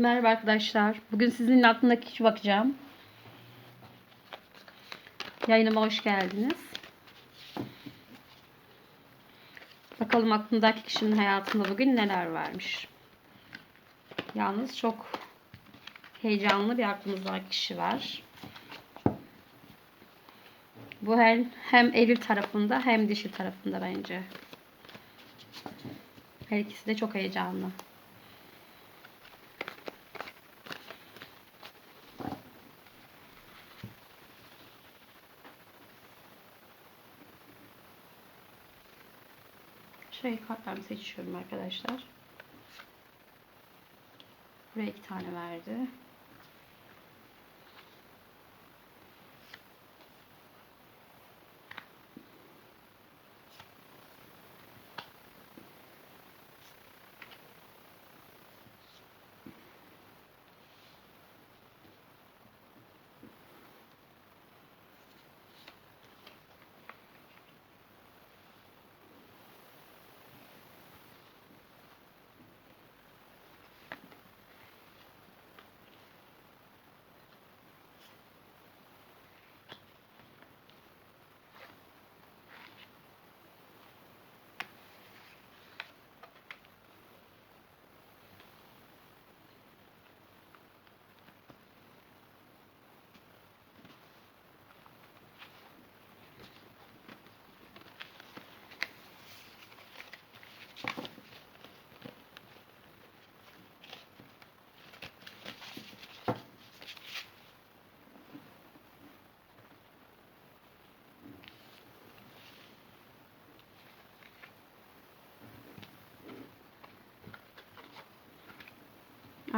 Merhaba arkadaşlar. Bugün sizinle aklımdaki kişi bakacağım. Yayınıma hoş geldiniz. Bakalım aklımdaki kişinin hayatında bugün neler varmış. Yalnız çok heyecanlı bir aklımızdaki kişi var. Bu hem, hem eril tarafında hem dişi tarafında bence. Her ikisi de çok heyecanlı. Şey kartlarımı seçiyorum arkadaşlar. Buraya iki tane verdi.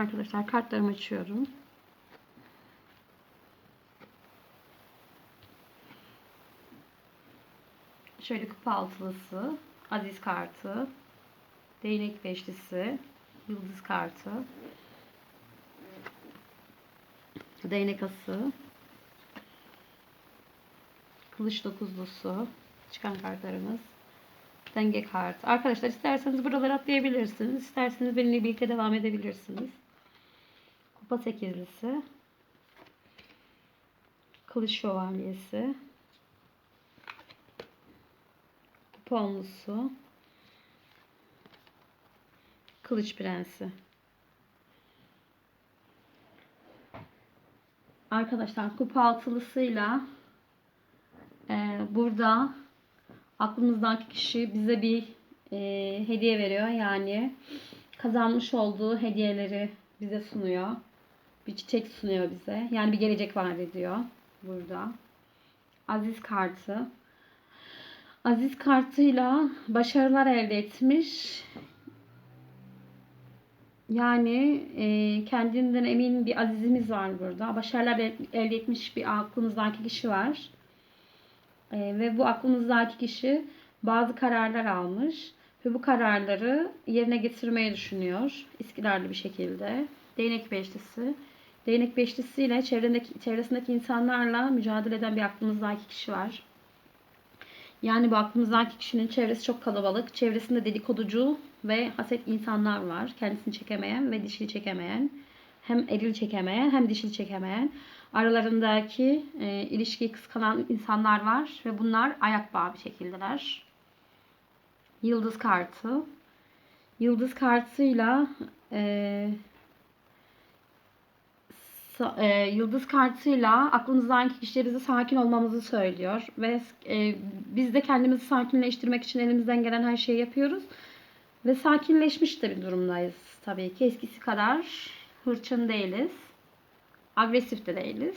Arkadaşlar kartlarımı açıyorum. Şöyle kupa altılısı, aziz kartı, değnek beşlisi, yıldız kartı, değnek ası, kılıç dokuzlusu, çıkan kartlarımız, denge kartı. Arkadaşlar isterseniz buraları atlayabilirsiniz. İsterseniz benimle birlikte devam edebilirsiniz. Kupa sekizlisi. Kılıç şövalyesi. Kupa. Kılıç prensi. Arkadaşlar kupa altılısıyla e, burada aklımızdaki kişi bize bir e, hediye veriyor. Yani kazanmış olduğu hediyeleri bize sunuyor. Bir çiçek sunuyor bize. Yani bir gelecek vaat ediyor burada. Aziz kartı. Aziz kartıyla başarılar elde etmiş. Yani e, kendinden emin bir azizimiz var burada. Başarılar elde etmiş bir aklımızdaki kişi var. E, ve bu aklımızdaki kişi bazı kararlar almış. Ve bu kararları yerine getirmeyi düşünüyor. İstikrarlı bir şekilde. Değnek beşlisi. Değnek beşlisiyle çevresindeki, çevresindeki insanlarla mücadele eden bir aklımızdaki kişi var. Yani bu aklımızdaki kişinin çevresi çok kalabalık. Çevresinde dedikoducu ve haset insanlar var. Kendisini çekemeyen ve dişili çekemeyen. Hem eril çekemeyen hem dişili çekemeyen. Aralarındaki e, ilişkiyi kıskanan insanlar var. Ve bunlar ayak bağı bir şekildeler. Yıldız kartı. Yıldız kartıyla e, e, yıldız kartıyla aklımızdaki kişiler bize sakin olmamızı söylüyor. Ve e, biz de kendimizi sakinleştirmek için elimizden gelen her şeyi yapıyoruz. Ve sakinleşmiş de bir durumdayız tabii ki. Eskisi kadar hırçın değiliz. Agresif de değiliz.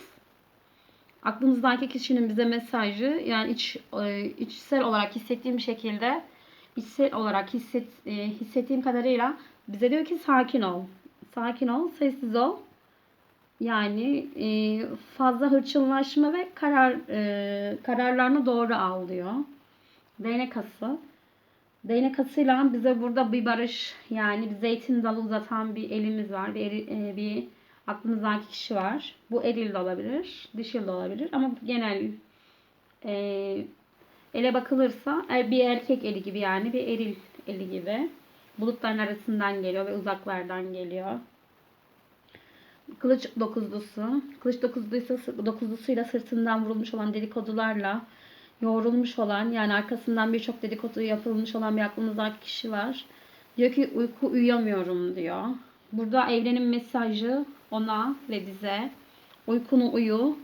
Aklımızdaki kişinin bize mesajı yani iç e, içsel olarak hissettiğim şekilde içsel olarak hisset, e, hissettiğim kadarıyla bize diyor ki sakin ol. Sakin ol sessiz ol yani e, fazla hırçınlaşma ve karar e, kararlarını doğru al diyor. Değnek ası. Değnek asıyla bize burada bir barış yani bir zeytin dalı uzatan bir elimiz var. Bir, eri, e, bir aklımızdaki kişi var. Bu eril de olabilir, dişil de olabilir ama genel e, ele bakılırsa e, bir erkek eli gibi yani bir eril eli gibi. Bulutların arasından geliyor ve uzaklardan geliyor. Kılıç dokuzlusu. Kılıç dokuzluysa dokuzlusuyla sırtından vurulmuş olan dedikodularla yoğrulmuş olan yani arkasından birçok dedikodu yapılmış olan bir aklımızdaki kişi var. Diyor ki uyku uyuyamıyorum diyor. Burada evrenin mesajı ona ve bize uykunu uyu.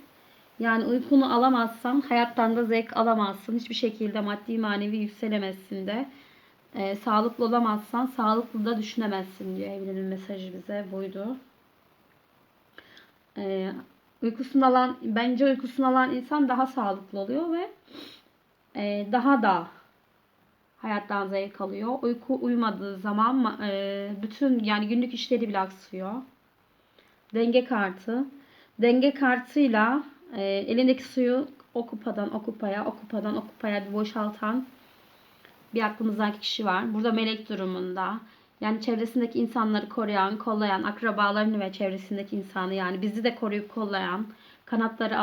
Yani uykunu alamazsan hayattan da zevk alamazsın. Hiçbir şekilde maddi manevi yükselemezsin de. Ee, sağlıklı olamazsan sağlıklı da düşünemezsin diyor evrenin mesajı bize buydu. Ee, uykusunu alan bence uykusunu alan insan daha sağlıklı oluyor ve e, daha da hayattan zevk alıyor. Uyku uymadığı zaman ma- e, bütün yani günlük işleri bile aksıyor. Denge kartı. Denge kartıyla e, elindeki suyu o kupadan o kupaya, o kupadan o kupaya bir boşaltan bir aklımızdaki kişi var. Burada melek durumunda. Yani çevresindeki insanları koruyan, kollayan, akrabalarını ve çevresindeki insanı yani bizi de koruyup kollayan, kanatları